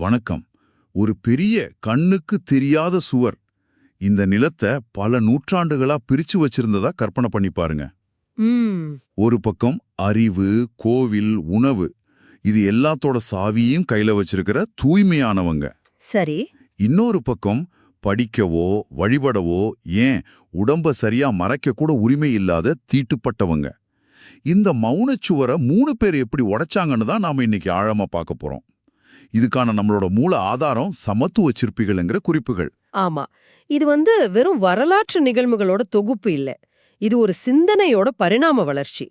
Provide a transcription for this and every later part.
வணக்கம். ஒரு பெரிய கண்ணுக்கு தெரியாத சுவர். இந்த நிலத்தை பல நூற்றாண்டுகளா பிரிச்சு வச்சிருந்ததா கற்பனை பண்ணி பாருங்க. ஒரு பக்கம் அறிவு கோவில் உணவு. இது எல்லாத்தோட சாவியும் கையில வச்சிருக்கிற தூய்மையானவங்க. சரி. இன்னொரு பக்கம் படிக்கவோ வழிபடவோ ஏன் உடம்ப சரியா மறைக்க கூட உரிமை இல்லாத தீட்டுப்பட்டவங்க. இந்த மௌனச்சுவரை மூணு பேர் எப்படி உடைச்சாங்கன்னு தான் நாம இன்னைக்கு ஆழமா பார்க்க போறோம். இதுக்கான நம்மளோட மூல ஆதாரம் சமத்துவ சிற்பிகள்ங்கிற குறிப்புகள். ஆமா. இது வந்து வெறும் வரலாற்று நிகழ்வுகளோட தொகுப்பு இல்ல. இது ஒரு சிந்தனையோட பரிணாம வளர்ச்சி.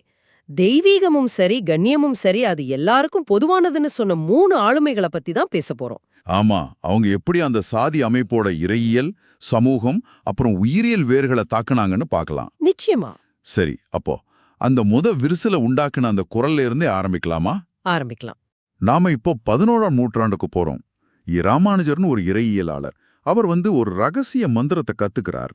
தெய்வீகமும் சரி கண்ணியமும் சரி அது எல்லாருக்கும் பொதுவானதுன்னு சொன்ன மூணு ஆளுமைகளை பத்தி தான் பேச போறோம். ஆமா. அவங்க எப்படி அந்த சாதி அமைப்போட இறையியல் சமூகம் அப்புறம் உயிரியல் வேர்களை தாக்குனாங்கன்னு பார்க்கலாம் நிச்சயமா. சரி அப்போ அந்த முத விரிசல உண்டாக்குன அந்த குரல்ல இருந்தே ஆரம்பிக்கலாமா? ஆரம்பிக்கலாம். நாம இப்போ பதினோராம் நூற்றாண்டுக்கு போறோம். இ. ராமானுஜர்னு ஒரு இறையியலாளர். அவர் வந்து ஒரு ரகசிய மந்திரத்தை கத்துக்கிறார்.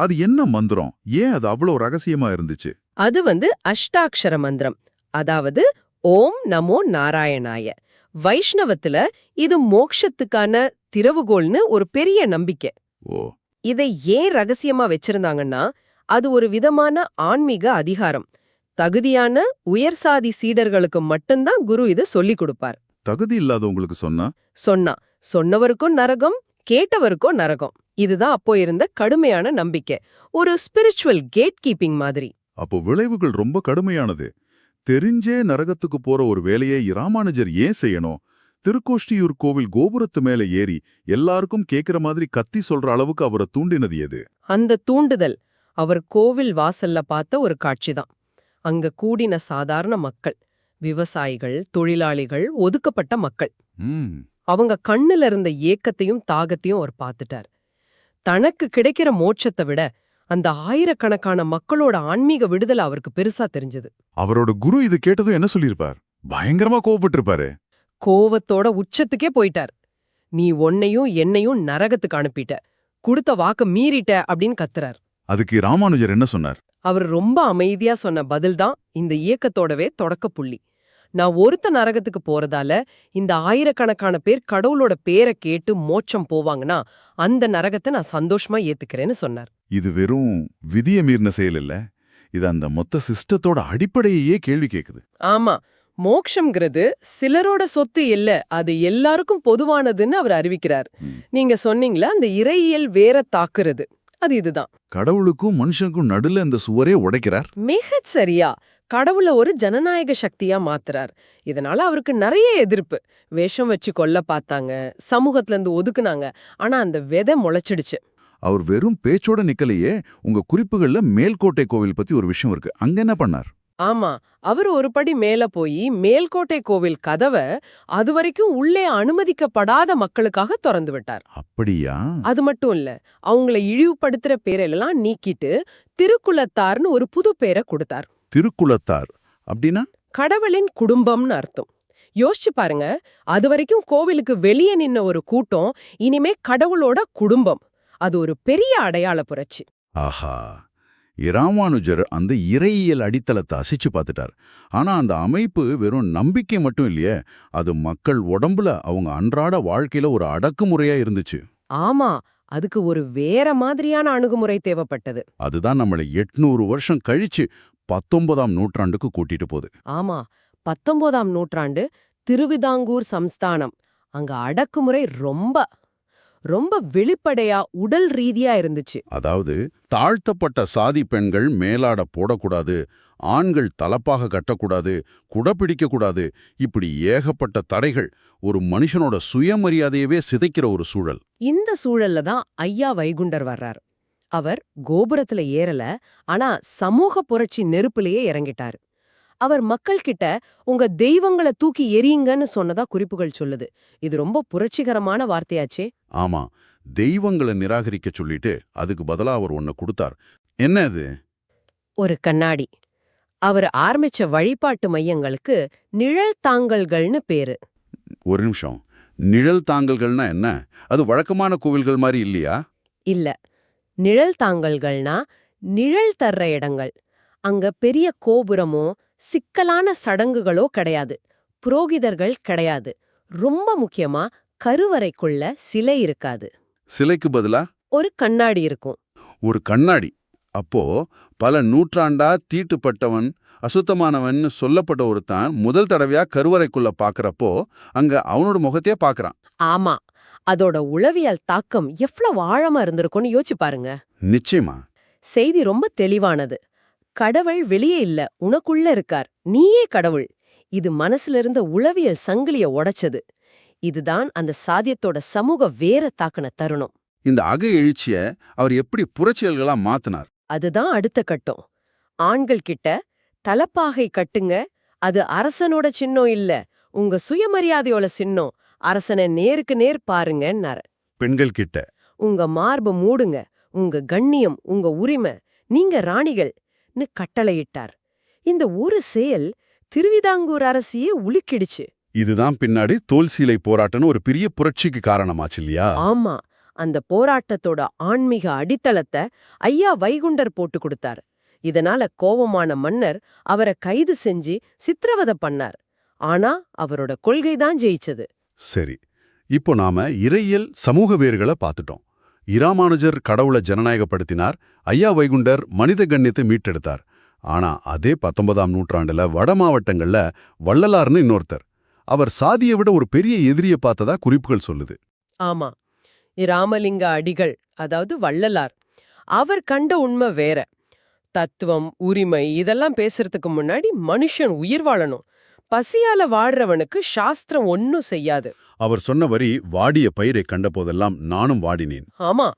அது என்ன மந்திரம்? ஏன் அது அவ்வளோ ரகசியமா இருந்துச்சு? அது வந்து அஷ்டாக்ஷர மந்திரம். அதாவது ஓம் நமோ நாராயணாய. வைஷ்ணவத்துல இது மோக்ஷத்துக்கான திறவுகோல்னு ஒரு பெரிய நம்பிக்கை. ஓ. இதை ஏன் ரகசியமா வச்சிருந்தாங்கன்னா அது ஒரு விதமான ஆன்மீக அதிகாரம். தகுதியான உயர் சாதி சீடர்களுக்கு மட்டும்தான் குரு இதை சொல்லிக் கொடுப்பார். தகுதி இல்லாதவங்களுக்கு சொன்னா? சொன்னா சொன்னவருக்கும் நரகம் கேட்டவருக்கும் நரகம். இதுதான் அப்போ இருந்த கடுமையான நம்பிக்கை. ஒரு ஸ்பிரிச்சுவல் கேட் கீப்பிங் மாதிரி. அப்போ விளைவுகள் ரொம்ப கடுமையானது. தெரிஞ்சே நரகத்துக்கு போற ஒரு வேலையை. ராமானுஜர் ஏன் செய்யணும்? திருக்கோஷ்டியூர் கோவில் கோபுரத்து மேல ஏறி எல்லாருக்கும் கேக்குற மாதிரி கத்தி சொல்ற அளவுக்கு அவரை தூண்டினது எது? அந்த தூண்டுதல் அவர் கோவில் வாசல்ல பார்த்த ஒரு காட்சிதான். அங்க கூடின சாதாரண மக்கள். விவசாயிகள் தொழிலாளிகள் ஒதுக்கப்பட்ட மக்கள். அவங்க கண்ணுல இருந்த ஏக்கத்தையும் தாகத்தையும் அவர் பார்த்துட்டார். தனக்கு கிடைக்கிற மோட்சத்தை விட அந்த ஆயிரக்கணக்கான மக்களோட ஆன்மீக விடுதலை அவருக்கு பெருசா தெரிஞ்சது. அவரோட குரு இது கேட்டதும் என்ன சொல்லியிருப்பார்? பயங்கரமா கோவப்பட்டிருப்பாரு. கோவத்தோட உச்சத்துக்கே போயிட்டார். நீ உன்னையும் என்னையும் நரகத்துக்கு அனுப்பிட்ட. கொடுத்த வாக்கு மீறிட்ட அப்படின்னு கத்துறார். அதுக்கு ராமானுஜர் என்ன சொன்னார்? அவர் ரொம்ப அமைதியா சொன்ன பதில்தான் இந்த இயக்கத்தோடவே தொடக்க புள்ளி. நான் ஒருத்த நரகத்துக்கு போறதால இந்த ஆயிரக்கணக்கான பேர் கடவுளோட பேரை கேட்டு மோட்சம் போவாங்கன்னா அந்த நரகத்தை நான் சந்தோஷமா ஏத்துக்கிறேன்னு சொன்னார். இது வெறும் விதிய மீறின செயல் இல்ல. இது அந்த மொத்த சிஸ்டத்தோட அடிப்படையையே கேள்வி கேக்குது. ஆமா மோக்ஷம்ங்கிறது சிலரோட சொத்து இல்ல அது எல்லாருக்கும் பொதுவானதுன்னு அவர் அறிவிக்கிறார். நீங்க சொன்னீங்களா அந்த இறையியல் வேற தாக்குறது. அது இதுதான். கடவுளுக்கும் மனுஷனுக்கும் நடுல இந்த சுவரே உடைக்கிறார். மிகச் சரியா. கடவுள ஒரு ஜனநாயக சக்தியா மாத்துறார். இதனால அவருக்கு நிறைய எதிர்ப்பு. வேஷம் வச்சு கொல்ல பார்த்தாங்க. சமூகத்துல இருந்து ஒதுக்குனாங்க. ஆனா அந்த விதை முளைச்சிடுச்சு. அவர் வெறும் பேச்சோட நிக்கலையே. உங்க குறிப்புகள்ல மேல்கோட்டை கோவில் பத்தி ஒரு விஷயம் இருக்கு. அங்க என்ன பண்ணார்? ஆமா அவர் ஒரு படி மேல போய் மேல்கோட்டை கோவில் கதவை அது வரைக்கும் உள்ளே அனுமதிக்கப்படாத மக்களுக்காக திறந்து விட்டார். அப்படியா? அது மட்டும் இல்ல அவங்கள இழிவுபடுத்துற பேரெல்லாம் நீக்கிட்டு திருக்குலத்தார்னு ஒரு புது பேரை கொடுத்தார். திருக்குலத்தார் அப்படின்னா? கடவுளின் குடும்பம்னு அர்த்தம். யோசிச்சு பாருங்க அது வரைக்கும் கோவிலுக்கு வெளியே நின்ன ஒரு கூட்டம் இனிமே கடவுளோட குடும்பம். அது ஒரு பெரிய அடையாள புரட்சி. ஆஹா. இராமானுஜர் அந்த இறையியல் அடித்தளத்தை அசைச்சு பார்த்துட்டார். ஆனா அந்த அமைப்பு வெறும் நம்பிக்கை மட்டும் இல்லையே அது மக்கள் உடம்புல அவங்க அன்றாட வாழ்க்கையில ஒரு அடக்குமுறையா இருந்துச்சு. ஆமா அதுக்கு ஒரு வேற மாதிரியான அணுகுமுறை தேவைப்பட்டது. அதுதான் நம்மளை எட்நூறு வருஷம் கழிச்சு பத்தொன்பதாம் நூற்றாண்டுக்கு கூட்டிட்டு போகுது. ஆமா பத்தொன்பதாம் நூற்றாண்டு திருவிதாங்கூர் சம்ஸ்தானம். அங்க அடக்குமுறை ரொம்ப. ரொம்ப வெளிப்படையா உடல் ரீதியா இருந்துச்சு. அதாவது தாழ்த்தப்பட்ட சாதி பெண்கள் மேலாட போடக்கூடாது ஆண்கள் தலப்பாக கட்டக்கூடாது குடப்பிடிக்க கூடாது இப்படி ஏகப்பட்ட தடைகள் ஒரு மனுஷனோட சுயமரியாதையவே சிதைக்கிற ஒரு சூழல். இந்த சூழல்ல தான் ஐயா வைகுண்டர் வர்றார். அவர் கோபுரத்துல ஏறல ஆனா சமூக புரட்சி நெருப்புலயே இறங்கிட்டாரு. அவர் மக்கள் கிட்ட உங்க தெய்வங்களை தூக்கி எரியுங்கன்னு சொன்னதா குறிப்புகள் சொல்லுது. இது ரொம்ப புரட்சிகரமான வார்த்தையாச்சே. ஆமா. தெய்வங்களை நிராகரிக்க சொல்லிட்டு அதுக்கு பதிலா அவர் ஒன்ன கொடுத்தார். என்ன அது? ஒரு கண்ணாடி. அவர் ஆரம்பிச்ச வழிபாட்டு மையங்களுக்கு நிழல் தாங்கல்கள்னு பேரு. ஒரு நிமிஷம். நிழல் தாங்கல்கள்னா என்ன? அது வழக்கமான கோவில்கள் மாதிரி இல்லையா? இல்ல. நிழல் தாங்கல்கள்னா நிழல் தர்ற இடங்கள். அங்க பெரிய கோபுரமோ சிக்கலான சடங்குகளோ கிடையாது. புரோகிதர்கள் கிடையாது. ரொம்ப முக்கியமா கருவறைக்குள்ள சிலை இருக்காது. சிலைக்கு பதிலா? ஒரு கண்ணாடி இருக்கும். ஒரு கண்ணாடி. அப்போ பல நூற்றாண்டா தீட்டுப்பட்டவன் அசுத்தமானவன் சொல்லப்பட்ட ஒருத்தன் முதல் தடவையா கருவறைக்குள்ள பாக்குறப்போ அங்க அவனோட முகத்தையே பாக்குறான். ஆமா. அதோட உளவியல் தாக்கம் எவ்வளவு ஆழமா இருந்திருக்கும்னு யோசிச்சு பாருங்க. நிச்சயமா. செய்தி ரொம்ப தெளிவானது. கடவுள் வெளியே இல்ல உனக்குள்ள இருக்கார். நீயே கடவுள். இது மனசுல இருந்த உளவியல் சங்கிலிய உடைச்சது. இதுதான் அந்த சாதியத்தோட சமூக வேற தாக்குன தருணம். இந்த அக எழுச்சிய அவர் எப்படி புரட்சியல்களா மாத்தினார்? அதுதான் அடுத்த கட்டம். ஆண்கள் கிட்ட தலப்பாகை கட்டுங்க. அது அரசனோட சின்னம் இல்ல. உங்க சுயமரியாதையோட சின்னம். அரசனை நேருக்கு நேர் பாருங்கன்னாரு. பெண்கள் கிட்ட. உங்க மார்பு மூடுங்க. உங்க கண்ணியம் உங்க உரிமை. நீங்க ராணிகள்னு கட்டளையிட்டார். இந்த ஒரு செயல் திருவிதாங்கூர் அரசியே உலுக்கிடுச்சு. இதுதான் பின்னாடி தோல் சீலை போராட்டம்னு ஒரு பெரிய புரட்சிக்கு காரணமாச்சு இல்லையா? ஆமா. அந்த போராட்டத்தோட ஆன்மீக அடித்தளத்தை ஐயா வைகுண்டர் போட்டு கொடுத்தார். இதனால கோபமான மன்னர் அவரை கைது செஞ்சு சித்திரவதை பண்ணார். ஆனா அவரோட கொள்கைதான் ஜெயிச்சது. சரி. இப்போ நாம இறையியல் சமூக வேர்களை பார்த்துட்டோம். இராமானுஜர் கடவுளை ஜனநாயகப்படுத்தினார். ஐயா வைகுண்டர் மனித கண்ணியத்தை மீட்டெடுத்தார். ஆனா அதே பத்தொன்பதாம் நூற்றாண்டுல வட மாவட்டங்கள்ல வள்ளலார்னு இன்னொருத்தர். அவர் சாதியை விட ஒரு பெரிய எதிரிய பார்த்ததா குறிப்புகள் சொல்லுது. ஆமா. இராமலிங்க அடிகள் அதாவது வள்ளலார் அவர் கண்ட உண்மை வேற. தத்துவம் உரிமை இதெல்லாம் பேசுறதுக்கு முன்னாடி மனுஷன் உயிர் வாழணும். பசியால வாடுறவனுக்கு சாஸ்திரம் ஒன்னும் செய்யாது. அவர் சொன்ன வரி வாடிய பயிரை கண்டபோதெல்லாம் நானும் வாடினேன். ஆமா.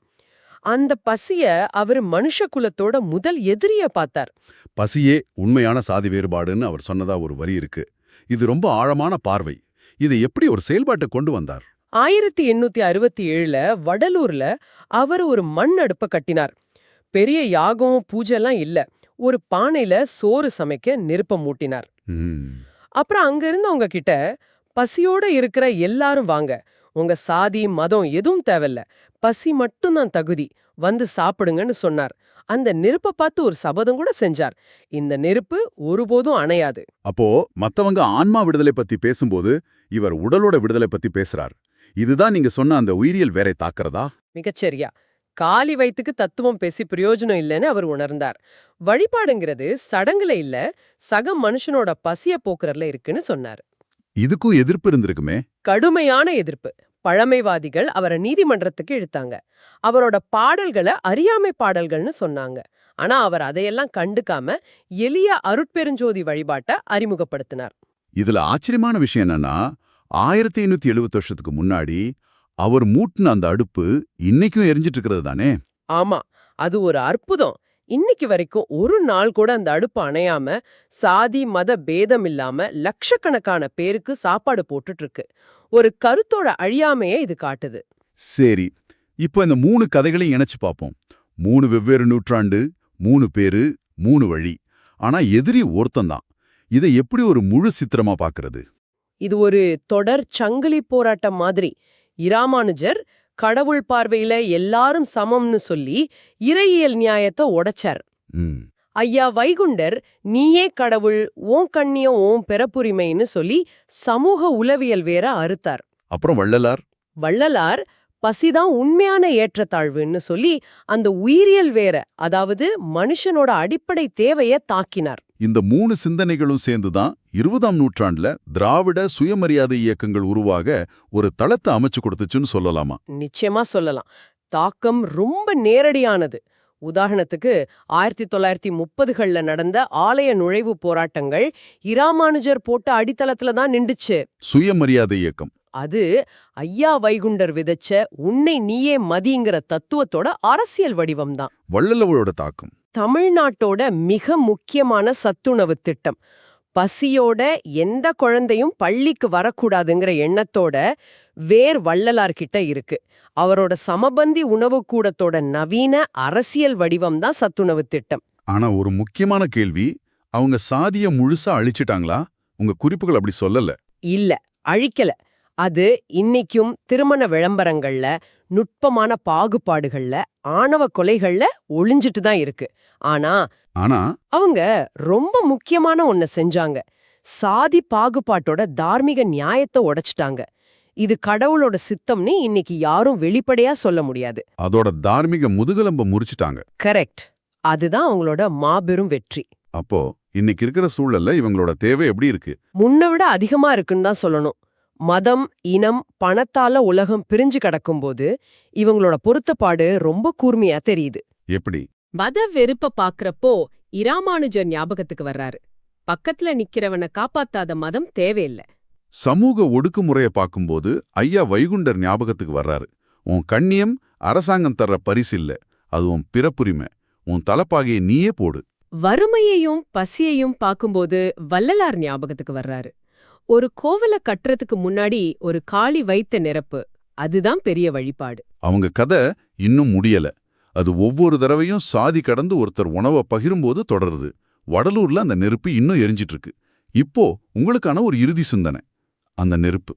அந்த பசிய அவர் மனுஷ குலத்தோட முதல் எதிரிய பார்த்தார். பசியே உண்மையான சாதி வேறுபாடுன்னு அவர் சொன்னதா ஒரு வரி இருக்கு. இது ரொம்ப ஆழமான பார்வை. இதை எப்படி ஒரு செயல்பாட்டை கொண்டு வந்தார்? ஆயிரத்தி எண்ணூத்தி அறுபத்தி ஏழுல வடலூர்ல அவர் ஒரு மண் அடுப்ப கட்டினார். பெரிய யாகம் பூஜைலாம் இல்ல. ஒரு பானையில சோறு சமைக்க நெருப்ப மூட்டினார். அப்புறம் அங்க இருந்தவங்க கிட்ட பசியோட இருக்கிற எல்லாரும் வாங்க. உங்க சாதி மதம் எதுவும் தேவையில்ல. பசி மட்டும்தான் தகுதி. வந்து சாப்பிடுங்கன்னு சொன்னார். அந்த நெருப்ப பார்த்து ஒரு சபதம் கூட செஞ்சார். இந்த நெருப்பு ஒருபோதும் அணையாது. அப்போ மத்தவங்க ஆன்மா விடுதலை பத்தி பேசும்போது இவர் உடலோட விடுதலை பத்தி பேசுறார். இதுதான் நீங்க சொன்ன அந்த உயிரியல் வேரை தாக்குறதா? மிகச்சரியா. காலி வயித்துக்கு தத்துவம் பேசி பிரயோஜனம் இல்லைன்னு அவர் உணர்ந்தார். வழிபாடுங்கிறது சடங்குல இல்ல சக மனுஷனோட பசிய போக்குறதுல இருக்குன்னு சொன்னார். இதுக்கும் எதிர்ப்பு இருந்திருக்குமே? கடுமையான எதிர்ப்பு. பழமைவாதிகள் அவரை நீதிமன்றத்துக்கு இழுத்தாங்க. அவரோட பாடல்களை அறியாமை பாடல்கள்னு சொன்னாங்க. ஆனா அவர் அதையெல்லாம் கண்டுக்காம எளிய அருட்பெருஞ்சோதி வழிபாட்டை அறிமுகப்படுத்தினார். இதுல ஆச்சரியமான விஷயம் என்னன்னா ஆயிரத்தி ஐநூத்தி எழுபது வருஷத்துக்கு முன்னாடி அவர் மூட்டின அந்த அடுப்பு இன்னைக்கும் எரிஞ்சிட்டு இருக்கிறது தானே? ஆமா அது ஒரு அற்புதம். இன்னைக்கு வரைக்கும் ஒரு நாள் கூட அந்த அடுப்பு அணையாம சாதி மத பேதம் இல்லாம லட்சக்கணக்கான பேருக்கு சாப்பாடு போட்டுட்டு இருக்கு ஒரு கருத்தோட அழியாமையே இது காட்டுது. சரி இப்போ இந்த மூணு கதைகளையும் இணைச்சு பார்ப்போம் மூணு வெவ்வேறு நூற்றாண்டு மூணு பேரு மூணு வழி. ஆனா எதிரி ஒருத்தந்தான் இதை எப்படி ஒரு முழு சித்திரமா பார்க்கறது இது ஒரு தொடர் சங்கிலி போராட்டம் மாதிரி. இராமானுஜர் கடவுள் பார்வையில எல்லாரும் சமம்னு சொல்லி இறையியல் நியாயத்தை உடைச்சார். ஐயா வைகுண்டர் நீயே கடவுள் ஓன் கண்ணியம் ஓன் பிறப்புரிமைன்னு சொல்லி சமூக உளவியல் வேற அறுத்தார். அப்புறம் வள்ளலார்? வள்ளலார் பசிதான் உண்மையான ஏற்றத்தாழ்வுன்னு சொல்லி அந்த உயிரியல் வேற அதாவது மனுஷனோட அடிப்படை தேவைய தாக்கினார். இந்த மூணு சிந்தனைகளும் சேர்ந்துதான் இருபதாம் நூற்றாண்டுல திராவிட சுயமரியாதை இயக்கங்கள் உருவாக ஒரு தளத்தை அமைச்சு கொடுத்துச்சுன்னு சொல்லலாமா? நிச்சயமா சொல்லலாம். தாக்கம் ரொம்ப நேரடியானது. உதாரணத்துக்கு ஆயிரத்தி தொள்ளாயிரத்தி முப்பதுகள்ல நடந்த ஆலய நுழைவு போராட்டங்கள் இராமானுஜர் போட்ட அடித்தளத்துல தான் நின்றுச்சு. சுயமரியாதை இயக்கம். அது ஐயா வைகுண்டர் விதைச்ச உன்னை நீயே மதிங்கிற தத்துவத்தோட அரசியல் வடிவம்தான். வள்ளலவரோட தாக்கம். தமிழ்நாட்டோட மிக முக்கியமான சத்துணவு திட்டம். பசியோட எந்த குழந்தையும் பள்ளிக்கு வரக்கூடாதுங்கிற எண்ணத்தோட வேர் வள்ளலார் கிட்ட இருக்கு. அவரோட சமபந்தி உணவு கூடத்தோட நவீன அரசியல் வடிவம் தான் சத்துணவு திட்டம். ஆனா ஒரு முக்கியமான கேள்வி அவங்க சாதிய முழுசா அழிச்சிட்டாங்களா? உங்க குறிப்புகள் அப்படி சொல்லல. இல்ல அழிக்கல. அது இன்னைக்கும் திருமண விளம்பரங்கள்ல நுட்பமான பாகுபாடுகள்ல ஆணவ கொலைகள்ல ஒளிஞ்சிட்டு தான் இருக்கு. ஆனா ஆனா அவங்க ரொம்ப முக்கியமான ஒன்ன செஞ்சாங்க. சாதி பாகுபாட்டோட தார்மீக நியாயத்தை உடைச்சிட்டாங்க. இது கடவுளோட சித்தம்னு இன்னைக்கு யாரும் வெளிப்படையா சொல்ல முடியாது. அதோட தார்மீக முதுகெலும்ப முறிச்சிட்டாங்க. கரெக்ட். அதுதான் அவங்களோட மாபெரும் வெற்றி. அப்போ இன்னைக்கு இருக்கிற சூழல்ல இவங்களோட தேவை எப்படி இருக்கு? முன்ன விட அதிகமா இருக்குன்னு தான் சொல்லணும். மதம் இனம் பணத்தால உலகம் பிரிஞ்சு கிடக்கும்போது இவங்களோட பொருத்தப்பாடு ரொம்ப கூர்மையா தெரியுது. எப்படி? மத வெறுப்ப பாக்குறப்போ இராமானுஜர் ஞாபகத்துக்கு வர்றாரு. பக்கத்துல நிக்கிறவன காப்பாத்தாத மதம் தேவையில்ல. சமூக ஒடுக்குமுறைய பார்க்கும்போது ஐயா வைகுண்டர் ஞாபகத்துக்கு வர்றாரு. உன் கண்ணியம் அரசாங்கம் தர்ற பரிசு இல்ல. அது உன் பிறப்புரிமை. உன் தலப்பாகையை நீயே போடு. வறுமையையும் பசியையும் பாக்கும்போது வள்ளலார் ஞாபகத்துக்கு வர்றாரு. ஒரு கோவில கட்டுறதுக்கு முன்னாடி ஒரு காளி வைத்த நிரப்பு. அதுதான் பெரிய வழிபாடு. அவங்க கதை இன்னும் முடியல. அது ஒவ்வொரு தடவையும் சாதி கடந்து ஒருத்தர் உணவை பகிரும்போது தொடருது. வடலூர்ல அந்த நெருப்பு இன்னும் எரிஞ்சிட்டு இருக்கு இப்போ உங்களுக்கான ஒரு இறுதி சிந்தனை. அந்த நெருப்பு.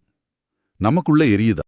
நமக்குள்ள எரியுதா?